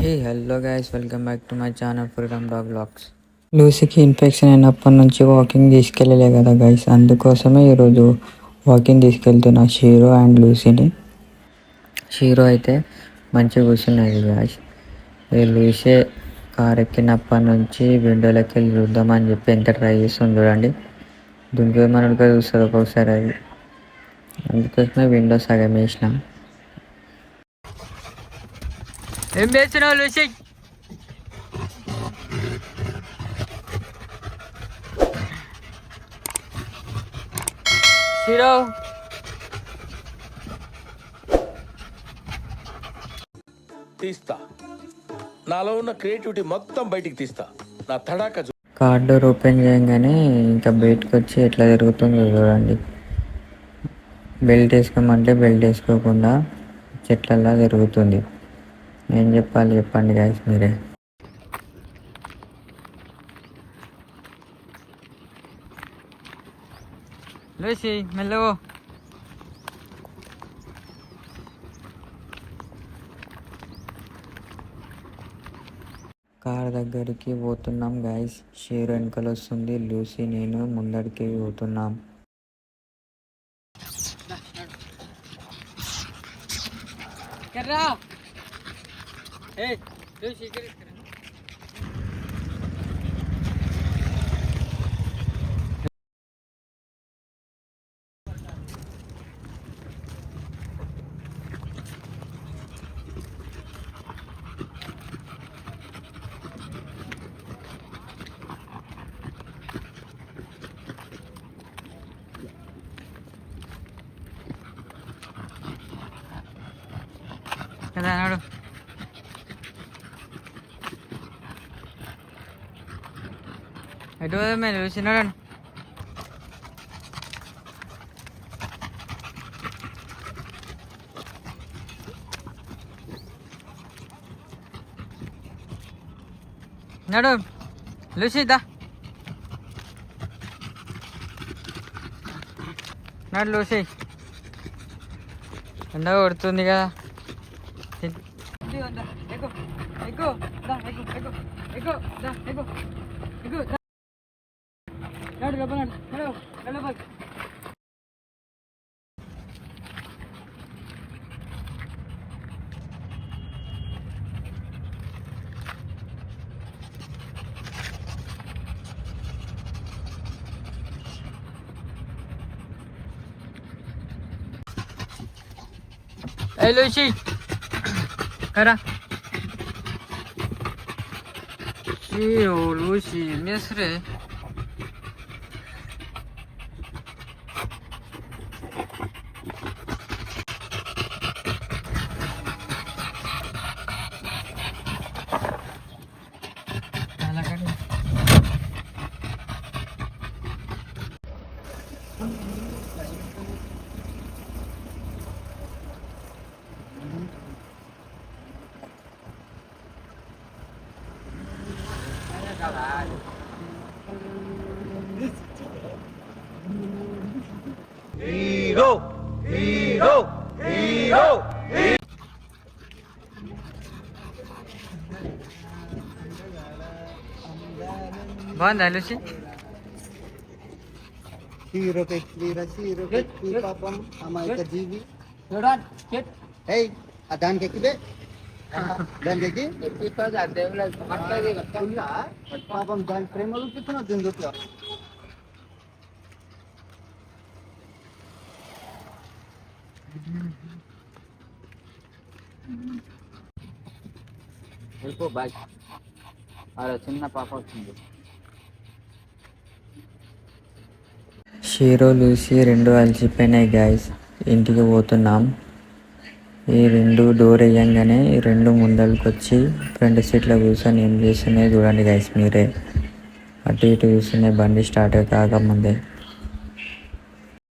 Hey hello guys welcome back to my channel freedom dog blogs లూసీకి infection అయినప్పటి నుంచి walking తీసుకెళ్ళలే కదా guys అందుకోసమే ఈరోజు వాకింగ్ తీసుకెళ్తున్నా షీరో అండ్ లూసీని షీరో అయితే మంచిగా కూర్చున్నది గాయస్ ఈ లూసే కార్ ఎక్కినప్పటి నుంచి విండోలోకి వెళ్ళి చూద్దామని చెప్పి ఎంత ట్రై చేస్తుంది చూడండి. దుంకేమనుగా చూస్తుంది ఒక్కొక్కసారి అది. అందుకోసమే విండో సగం వేసినాం. ఏం చేస్తున్నావు లూసి హీరో తీస్తా. నాలో ఉన్న క్రియేటివిటీ మొత్తం బయటికి తీస్తా. నా తడాక చూ- కార్ డోర్ ఓపెన్ చేయగానే ఇంకా బయటకు వచ్చి ఎట్లా జరుగుతుందో చూడండి. బెల్ట్ వేసుకోమంటే బెల్ట్ వేసుకోకుండా చెట్లలా జరుగుతుంది. ఏం చెప్పాలి చెప్పండి గాయస్ మీరే. లేచి మెల్లవో కార్ దగ్గరికి పోతున్నాం గాయస్ షేర్ వెనకాల వస్తుంది. లూసీ నేను ముందడికి పోతున్నాం. కదా నాడు ఎటు మేము చూసినాడు నడు లూసిద్దా నడు లూసి ఎండ కొడుతుంది కదా Hello, Chief. Cara. Chief, Lucy, Miss Ray. 히로 히로 히로 뭐한다 알루씨? Hero పెట్టి పాపం అమాయక జీవి ఏయ్ ఆ దానికి ఎక్కితే దానికి ఎక్కి పాపం దాని ప్రేమ చూపిస్తున్నావు దీని చూపులో వెళ్ళిపో బాయ్ అలా చిన్న పాప వచ్చింది షీరో లూసి రెండు అలసిపోయినాయి గాయస్ ఇంటికి పోతున్నాం. ఈ రెండు డోర్ వేయంగానే ఈ రెండు ముందరికి వచ్చి ఫ్రంట్ సీట్లో కూర్చొని ఏం చేస్తున్నాయి చూడండి గాయస్ మీరే. అటు ఇటు చూస్తున్నాయి బండి స్టార్ట్ కాకముందే.